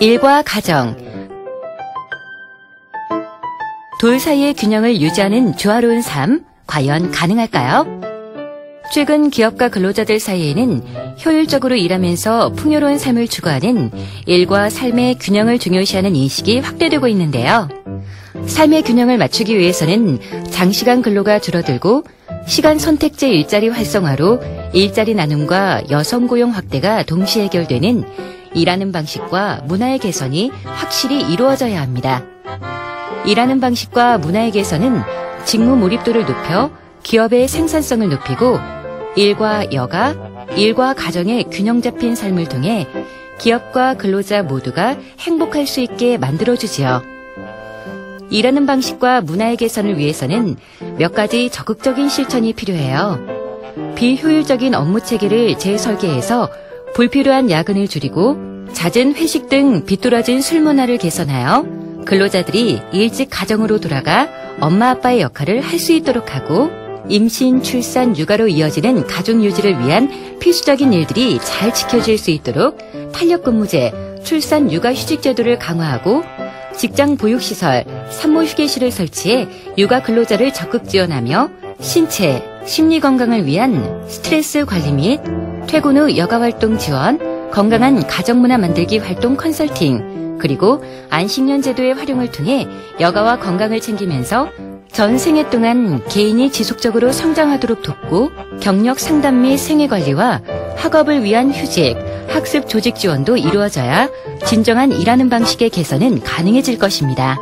일과 가정. 둘 사이의 균형을 유지하는 조화로운 삶, 과연 가능할까요? 최근 기업과 근로자들 사이에는 효율적으로 일하면서 풍요로운 삶을 추구하는 일과 삶의 균형을 중요시하는 인식이 확대되고 있는데요. 삶의 균형을 맞추기 위해서는 장시간 근로가 줄어들고 시간 선택제 일자리 활성화로 일자리 나눔과 여성 고용 확대가 동시에 해결되는 일하는 방식과 문화의 개선이 확실히 이루어져야 합니다. 일하는 방식과 문화의 개선은 직무 몰입도를 높여 기업의 생산성을 높이고 일과 여가, 일과 가정의 균형 잡힌 삶을 통해 기업과 근로자 모두가 행복할 수 있게 만들어주지요. 일하는 방식과 문화의 개선을 위해서는 몇 가지 적극적인 실천이 필요해요. 비효율적인 업무 체계를 재설계해서 불필요한 야근을 줄이고 잦은 회식 등 비뚤어진 술 문화를 개선하여 근로자들이 일찍 가정으로 돌아가 엄마 아빠의 역할을 할 수 있도록 하고 임신, 출산, 육아로 이어지는 가족 유지를 위한 필수적인 일들이 잘 지켜질 수 있도록 탄력근무제, 출산, 육아 휴직 제도를 강화하고 직장 보육시설, 산모 휴게실을 설치해 육아 근로자를 적극 지원하며 신체, 심리 건강을 위한 스트레스 관리 및 퇴근 후 여가 활동 지원, 건강한 가정문화 만들기 활동 컨설팅, 그리고 안식년 제도의 활용을 통해 여가와 건강을 챙기면서 전 생애 동안 개인이 지속적으로 성장하도록 돕고 경력 상담 및 생애 관리와 학업을 위한 휴직, 학습 조직 지원도 이루어져야 진정한 일하는 방식의 개선은 가능해질 것입니다.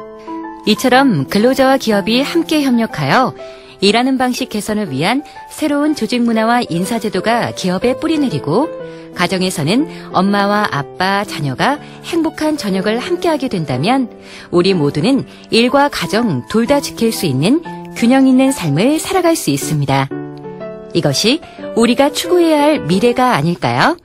이처럼 근로자와 기업이 함께 협력하여 일하는 방식 개선을 위한 새로운 조직 문화와 인사제도가 기업에 뿌리내리고 가정에서는 엄마와 아빠, 자녀가 행복한 저녁을 함께하게 된다면 우리 모두는 일과 가정 둘 다 지킬 수 있는 균형 있는 삶을 살아갈 수 있습니다. 이것이 우리가 추구해야 할 미래가 아닐까요?